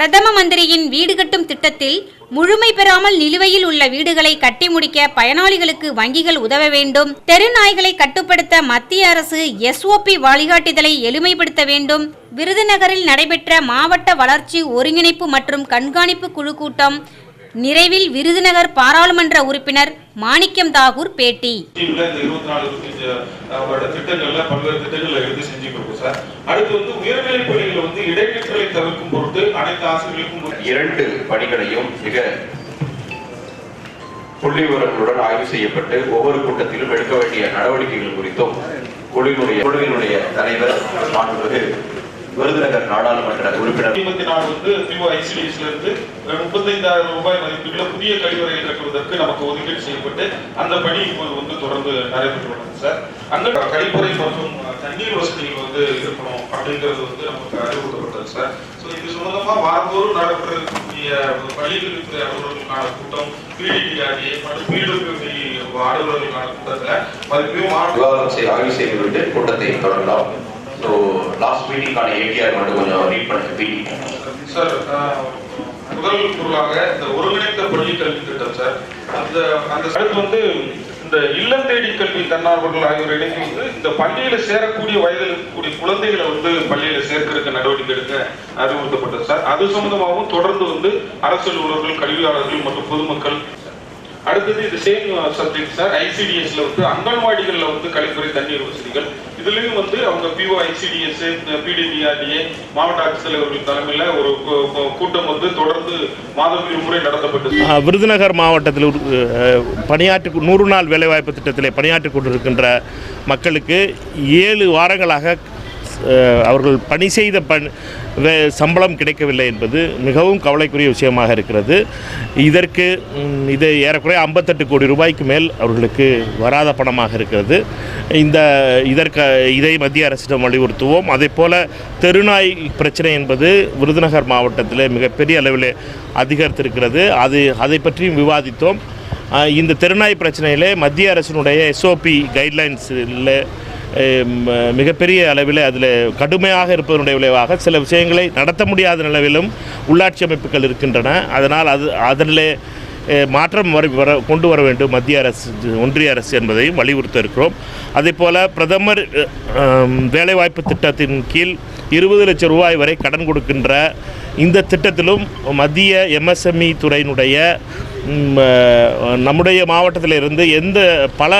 பிரதம மந்திரியின் வீடு கட்டும் திட்டத்தில் முழுமை பெறாமல் நிலுவையில் உள்ள வீடுகளை கட்டி முடிக்க பயனாளிகளுக்கு வங்கிகள் உதவ வேண்டும். தெரு நாய்களை கட்டுப்படுத்த மத்திய அரசு எஸ்ஓபி வழிகாட்டுதலை எளிமைப்படுத்த வேண்டும். விருதுநகரில் நடைபெற்ற மாவட்ட வளர்ச்சி ஒருங்கிணைப்பு மற்றும் கண்காணிப்பு குழு கூட்டம் நிறைவில் விருதுநகர் பாராளுமன்ற உறுப்பினர் மாணிக்கம் தாகூர் பேட்டி. ஸ்கீம்ல இந்த இருபத்தி நாலு இருபத்தஞ்சு வருட திட்டங்கள்ல பல்வேறு திட்டங்களை எடுத்து செஞ்சுட்டு இருக்கோம் சார். அடுத்து வந்து உயர்நிலை பள்ளிகளை வந்து இடைநிற்றலை தவிர்க்கும் பொருட்டு அனைத்து ஆசிரியர்களுக்கும் இரண்டு பணிகளையும் மிக புள்ளி விவரங்களுடன் ஆய்வு செய்யப்பட்டு ஒவ்வொரு கூட்டத்திலும் எடுக்க வேண்டிய நடவடிக்கைகள் குறித்தும் குழுவினுடைய குழுவினுடைய தலைவர் மாண்புமிகு விருதுநகர் நாடாளுமன்ற உறுப்பினர். ஐம்பத்தி நாலு வந்து பிஓ ஐசிடிஎஸ்ல இருந்து முப்பத்தைந்தாயிரம் ரூபாய் மதிப்புள்ள புதிய கழிவறையை கட்டுவதற்கு நமக்கு ஒதுக்கீடு செய்யப்பட்டு அந்த பணி இப்போது வந்து தொடர்ந்து நடைபெற்று வருது சார். அங்க கழிப்பறை மற்றும் தண்ணீர் வசதிகள் வந்து இருக்கணும் அப்படிங்கிறது வந்து நமக்கு அறிவுறுத்தப்பட்டது சார். ஸோ இது சம்பந்தமா வாரந்தோறும் நடைபெறக்கூடிய பள்ளிகளுக்கு அலுவலர்களுக்கான கூட்டம் பிடிடிஆர்ஏ மற்றும் பிடபிள்யூடி அலுவலர்களுக்கான கூட்டத்துல மதிப்பையும் ஆய்வு செய்துவிட்டு கூட்டத்தை தொடரலாம். ஸோ லாஸ்ட் மீட்டிங்கான ஏடிஆர் மட்டும் கொஞ்சம் ரீட் பண்ணுங்க மீட்டிங் சார் முதல் பொருளாக இந்த ஒருங்கிணைந்த பள்ளி கல்வி திட்டம் சார் அந்த அந்த அடுத்து வந்து இந்த இல்லம் தேடி கல்வி தன்னார்வர்கள் ஆகியோர் இணைந்து வந்து இந்த பள்ளியில சேரக்கூடிய வயதில் இருக்கக்கூடிய குழந்தைகளை வந்து பள்ளியில சேர்க்கிறதுக்கு நடவடிக்கை எடுக்க அறிவுறுத்தப்பட்டது சார் அது சம்பந்தமாகவும் தொடர்ந்து வந்து அரசு அலுவலர்கள் கல்வியாளர்கள் மற்றும் பொதுமக்கள் அடுத்தது இது சேம் சப்ஜெக்ட் சார் ஐசிடிஎஸ்ல வந்து அங்கன்வாடிகள்ல வந்து கழிப்பறை தண்ணீர் வசதிகள் இதுலயும் வந்து அவங்க பிஓ ஐசிடிஎஸ் பிடிபிஆர்டிஏ மாவட்ட ஆட்சித்தலைவர்கள் தலைமையில் ஒரு கூட்டம் வந்து தொடர்ந்து மாதம் இருமுறை நடத்தப்பட்டது. விருதுநகர் மாவட்டத்தில் பணியாற்றி நூறு நாள் வேலைவாய்ப்பு திட்டத்தில் பணியாற்றி கொண்டிருக்கின்ற மக்களுக்கு ஏழு வாரங்களாக அவர்கள் பணி செய்த பண் சம்பளம் கிடைக்கவில்லை என்பது மிகவும் கவலைக்குரிய விஷயமாக இருக்கிறது. இதற்கு இது ஏறக்குறைய ஐம்பத்தெட்டு கோடி ரூபாய்க்கு மேல் அவர்களுக்கு வராத பணமாக இருக்கிறது. இந்த இதற்கு இதை மத்திய அரசிடம் வலியுறுத்துவோம். அதே போல் தெருநாய் பிரச்சனை என்பது விருதுநகர் மாவட்டத்தில் மிகப்பெரிய அளவில் அதிகரித்திருக்கிறது. அது அதை பற்றியும் விவாதித்தோம். இந்த தெருநாய் பிரச்சனையிலே மத்திய அரசினுடைய எஸ்ஓபி கைட்லைன்ஸில் மிகப்பெரிய அளவில் அதில் கடுமையாக இருப்பதனுடைய விளைவாக சில விஷயங்களை நடத்த முடியாத நிலவிலும் உள்ளாட்சி அமைப்புகள் இருக்கின்றன. அதனால் அது அதனிலே மாற்றம் வர வர கொண்டு வர வேண்டும். மத்திய அரசு ஒன்றிய அரசு என்பதையும் வலியுறுத்த இருக்கிறோம். அதே போல் பிரதமர் வேலைவாய்ப்பு திட்டத்தின் கீழ் இருபது லட்சம் ரூபாய் வரை கடன் கொடுக்கின்ற இந்த திட்டத்திலும் மத்திய எம்எஸ்எம்இ துறையினுடைய நம்முடைய மாவட்டத்தில் இருந்து எந்த பல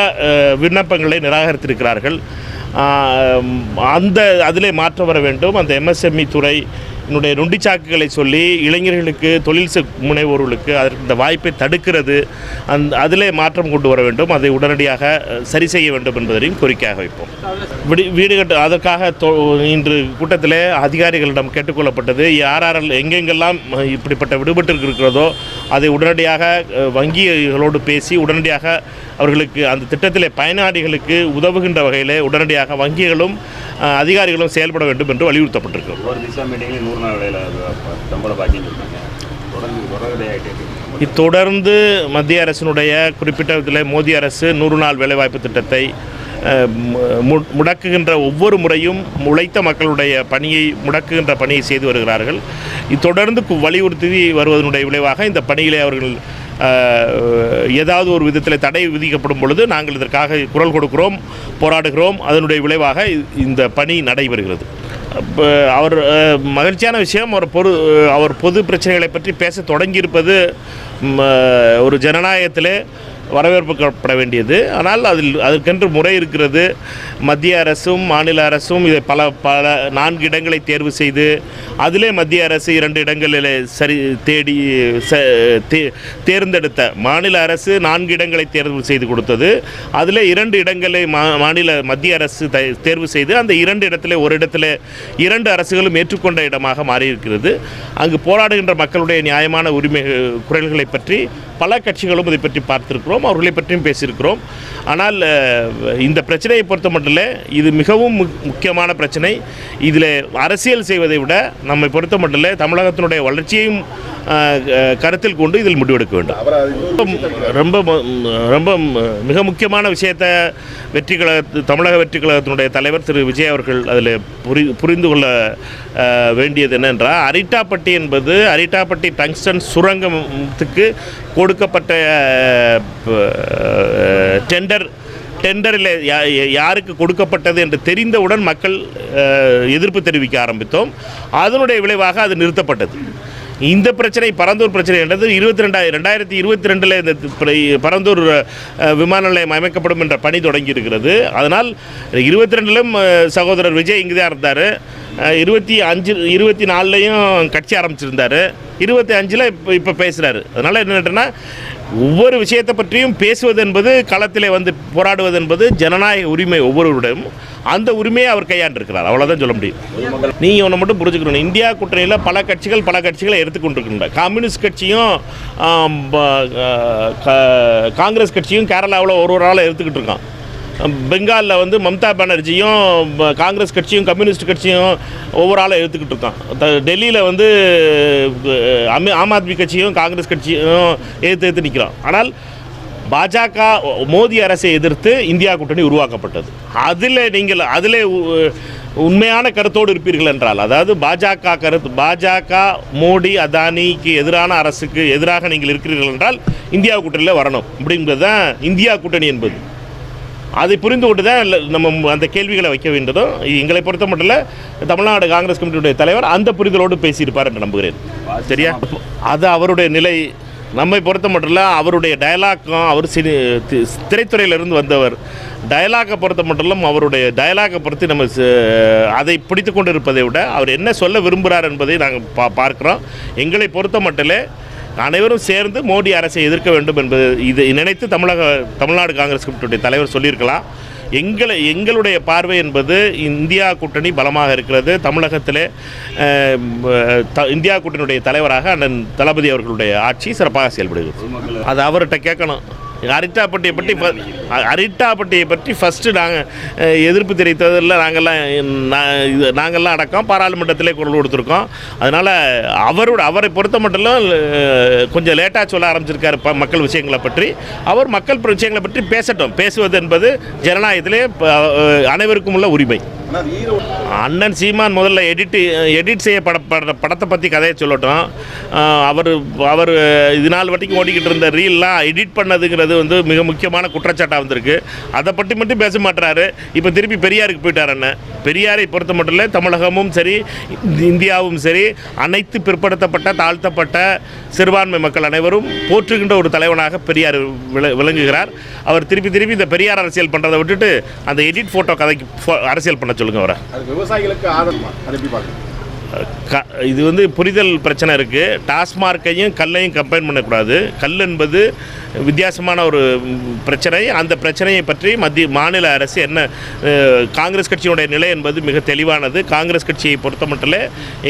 விண்ணப்பங்களை நிராகரித்திருக்கிறார்கள். அந்த அதிலே மாற்றம் வர வேண்டும். அந்த எம்எஸ்எம்இ துறை என்னுடைய நொண்டிச்சாக்குகளை சொல்லி இளைஞர்களுக்கு தொழில் செ- முனைவோர்களுக்கு அதற்கு இந்த வாய்ப்பை தடுக்கிறது அந் அதிலே மாற்றம் கொண்டு வர வேண்டும் அதை உடனடியாக சரி செய்ய வேண்டும் என்பதையும் கோரிக்கையாக வைப்போம். விடி வீடு கட்டு அதற்காக தொ- இன்று கூட்டத்திலே அதிகாரிகளிடம் கேட்டுக்கொள்ளப்பட்டது யார் யாரெல்லாம் எங்கெங்கெல்லாம் இப்படிப்பட்ட விடுபட்டு இருக்கிறதோ அதை உடனடியாக வங்கிகளோடு பேசி உடனடியாக அவர்களுக்கு அந்த திட்டத்திலே பயனாளிகளுக்கு உதவுகின்ற வகையிலே உடனடியாக வங்கிகளும் அதிகாரிகளும் செயல்பட வேண்டும் என்று வலியுறுத்தப்பட்டிருக்கிறது. ஒரு திசா நூறு நாள் வேலை சம்பள பாக்கின்னு தொடர்ந்து தொடர்ந்து தொடர்ந்து மத்திய அரசினுடைய குறிப்பிட்ட விதத்தில் மோடி அரசு நூறு நாள் வேலைவாய்ப்பு திட்டத்தை முடக்குகின்ற ஒவ்வொரு முறையும் உழைத்த மக்களுடைய பணியை முடக்குகின்ற பணியை செய்து வருகிறார்கள். இது தொடர்ந்து கு- வலியுறுத்தி வருவதனுடைய விளைவாக இந்த பணியிலே அவர்கள் ஏதாவது ஒரு விதத்தில் தடை விதிக்கப்படும் பொழுது நாங்கள் இதற்காக குரல் கொடுக்கிறோம் போராடுகிறோம். அதனுடைய விளைவாக இந்த பணி நடைபெறுகிறது. அவர் மகிழ்ச்சியான விஷயம் அவர் பொது அவர் பொது பிரச்சனைகளை பற்றி பேச தொடங்கியிருப்பது ஒரு ஜனநாயகத்திலே வரவேற்புக்கப்பட வேண்டியது. ஆனால் அதில் அதற்கென்று முறை இருக்கிறது. மத்திய அரசும் மாநில அரசும் இதை பல பல நான்கு இடங்களை தேர்வு செய்து அதிலே மத்திய அரசு இரண்டு இடங்களில் சரி தேடி ச- தே- தேர்ந்தெடுத்த மாநில அரசு நான்கு இடங்களை தேர்வு செய்து கொடுத்தது. அதில் இரண்டு இடங்களை மா மாநில மத்திய அரசு தேர்வு செய்து அந்த இரண்டு இடத்துல ஒரு இடத்துல இரண்டு அரசுகளும் ஏற்றுக்கொண்ட இடமாக மாறியிருக்கிறது. அங்கு போராடுகின்ற மக்களுடைய நியாயமான உரிமை குரல்களை பற்றி பல கட்சிகளும் இதை பற்றி பார்த்திருக்கிறோம் அவர்களை பற்றியும் பேசியிருக்கிறோம். ஆனால் இந்த பிரச்சனையை பொறுத்த மட்டும் இது மிகவும் முக்- முக்கியமான பிரச்சனை. இதில் அரசியல் செய்வதை விட நம்மை பொறுத்த மட்டும் தமிழகத்தினுடைய வளர்ச்சியையும் கருத்தில் கொண்டு இதில் முடிவெடுக்க வேண்டும். ரொம்ப ரொம்ப மிக முக்கியமான விஷயத்தை வெற்றி கழக தமிழக வெற்றி கழகத்தினுடைய தலைவர் திரு. விஜய் அவர்கள் அதில் புரி புரிந்து கொள்ள வேண்டியது என்னென்றால் அரிட்டாப்பட்டி என்பது அரிட்டாப்பட்டி டங்ஸ்டன் சுரங்கத்துக்கு கொடுக்கப்பட்ட டெண்டர் டெண்டரில் யா- யாருக்கு கொடுக்கப்பட்டது என்று தெரிந்தவுடன் மக்கள் எதிர்ப்பு தெரிவிக்க ஆரம்பித்தோம். அதனுடைய விளைவாக அது நிறுத்தப்பட்டது. இந்த பிரச்சனை பரந்தூர் பிரச்சனை என்றது இருபத்தி ரெண்டாயிரம் ரெண்டாயிரத்தி இருபத்தி ரெண்டில் இந்த பரந்தூர் விமான நிலையம் அமைக்கப்படும் என்ற பணி தொடங்கி இருக்கிறது அதனால் இருபத்தி ரெண்டிலும் சகோதரர் விஜய் இங்கே தான் இருந்தார். இருபத்தி அஞ்சு இருபத்தி நாலுலையும் கட்சி ஆரம்பிச்சிருந்தார். இருபத்தி அஞ்சில் இப்போ இப்போ பேசுகிறாரு அதனால் என்னன்னா ஒவ்வொரு விஷயத்தை பற்றியும் பேசுவது என்பது களத்தில் வந்து போராடுவது என்பது ஜனநாயக உரிமை ஒவ்வொருவரிடம் அந்த உரிமையை அவர் கையாண்டிருக்கிறார். அவ்வளோதான் சொல்ல முடியும். நீங்கள் ஒன்று மட்டும் புரிஞ்சுக்கணும். இந்தியா கூட்டணியில் பல கட்சிகள் பல கட்சிகளை எடுத்துக்கொண்டிருக்கின்றன கம்யூனிஸ்ட் கட்சியும் க- காங்கிரஸ் கட்சியும் கேரளாவில் ஒரு ஒரு ஆளை எடுத்துக்கிட்டு இருக்கான். பெங்காலில் வந்து மம்தா பானர்ஜியும் காங்கிரஸ் கட்சியும் கம்யூனிஸ்ட் கட்சியும் ஒவ்வொரு ஆளாக எடுத்துக்கிட்டு இருக்கான். த- டெல்லியில் வந்து அமி- ஆம் ஆத்மி கட்சியும் காங்கிரஸ் கட்சியும் எதிர்த்து ஏற்று நிற்கிறான் ஆனால் பாஜக மோடி அரசை எதிர்த்து இந்தியா கூட்டணி உருவாக்கப்பட்டது. அதில் நீங்கள் அதில் உண்மையான கருத்தோடு இருப்பீர்கள் என்றால் அதாவது பாஜக கருத்து பாஜக மோடி அதானிக்கு எதிரான அரசுக்கு எதிராக நீங்கள் இருக்கிறீர்கள் என்றால் இந்தியா கூட்டணியில் வரணும். அப்படிங்கிறது தான் இந்தியா கூட்டணி என்பது. அதை புரிந்து கொண்டு தான் நம்ம அந்த கேள்விகளை வைக்க வேண்டியதும் எங்களை பொறுத்த மட்டும் இல்ல, தமிழ்நாடு காங்கிரஸ் கமிட்டியுடைய தலைவர் அந்த புரிதலோடு பேசியிருப்பார் என்று நம்புகிறேன். சரியா? அது அவருடைய நிலை. நம்மை பொறுத்த மட்டும் இல்ல, அவருடைய டயலாக்கும் அவர் சினி தி- திரைத்துறையிலிருந்து வந்தவர். டயலாக்கை பொறுத்த மட்டும் அவருடைய டயலாக்கை பொறுத்து நம்ம அதை பிடித்து கொண்டு இருப்பதை விட அவர் என்ன சொல்ல விரும்புகிறார் என்பதை நாங்கள் பா பார்க்குறோம். எங்களை பொறுத்த மட்டும் அனைவரும் சேர்ந்து மோடி அரசை எதிர்க்க வேண்டும் என்பது இது நினைத்து தமிழக தமிழ்நாடு காங்கிரஸ் கமிட்டியுடைய தலைவர் சொல்லியிருக்கலாம். எங்களை எங்களுடைய பார்வை என்பது இந்தியா கூட்டணி பலமாக இருக்கிறது. தமிழகத்திலே த- இந்தியா கூட்டணியுடைய தலைவராக அண்ணன் தளபதி அவர்களுடைய ஆட்சி சிறப்பாக செயல்படுகிறது. அது அவர்கிட்ட கேட்கணும். அரிட்டாப்பட்டியை பற்றி அரிட்டாப்பட்டியை பற்றி ஃபஸ்ட்டு நாங்கள் எதிர்ப்பு தெரிவித்ததில் நாங்கள்லாம் இது- நாங்கள்லாம் அடக்கம் பாராளுமன்றத்திலே குரல் கொடுத்துருக்கோம். அதனால் அவரோட அவரை பொறுத்த மட்டும் கொஞ்சம் லேட்டாக சொல்ல ஆரம்பிச்சிருக்காரு ப- மக்கள் விஷயங்களை பற்றி. அவர் மக்கள் விஷயங்களை பற்றி பேசட்டும். பேசுவது என்பது ஜனநாயகத்திலே அனைவருக்கும் உள்ள உரிமை. அண்ணன் சீமான் முதல்ல எடிட் எடிட் செய்ய பட படத்தை பற்றி கதையை சொல்லட்டும். அவர் அவர் இது நாள் வரைக்கும் ஓடிக்கிட்டு இருந்த ரீல்லாம் எடிட் பண்ணதுங்கிறது வந்து மிக முக்கியமான குற்றச்சாட்டாக வந்திருக்கு. அதை பற்றி மட்டும் பேச மாட்டுறாரு இப்போ திருப்பி பெரியாருக்கு போயிட்டார் அண்ணன். பெரியாரை பொறுத்த மட்டும் இல்லை தமிழகமும் சரி இந்தியாவும் சரி அனைத்து பிற்படுத்தப்பட்ட தாழ்த்தப்பட்ட சிறுபான்மை மக்கள் அனைவரும் போற்றுகின்ற ஒரு தலைவனாக பெரியார் விள விளங்குகிறார். அவர் திருப்பி திருப்பி இந்த பெரியார் அரசியல் பண்ணுறதை விட்டுட்டு அந்த எடிட் ஃபோட்டோ கதைக்கு அரசியல் பண்ண சொல்லுங்க அவரை அது விவசாயிகளுக்கு க இது வந்து புரிதல் பிரச்சனை இருக்குது டாஸ்மார்க்கையும் கல்லையும் கம்பைன் பண்ணக்கூடாது. கல் என்பது வித்தியாசமான ஒரு பிரச்சனை. அந்த பிரச்சனையை பற்றி மத்திய மாநில அரசு என்ன காங்கிரஸ் கட்சியினுடைய நிலை என்பது மிக தெளிவானது. காங்கிரஸ் கட்சியை பொறுத்த மட்டும்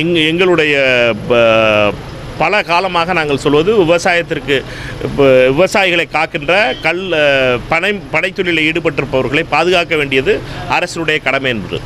எங் எங்களுடைய பல காலமாக நாங்கள் சொல்வது விவசாயத்திற்கு இப்போ விவசாயிகளை காக்கின்ற கல் பனை படைத்தொழிலில் ஈடுபட்டிருப்பவர்களை பாதுகாக்க வேண்டியது அரசுடைய கடமை என்பது.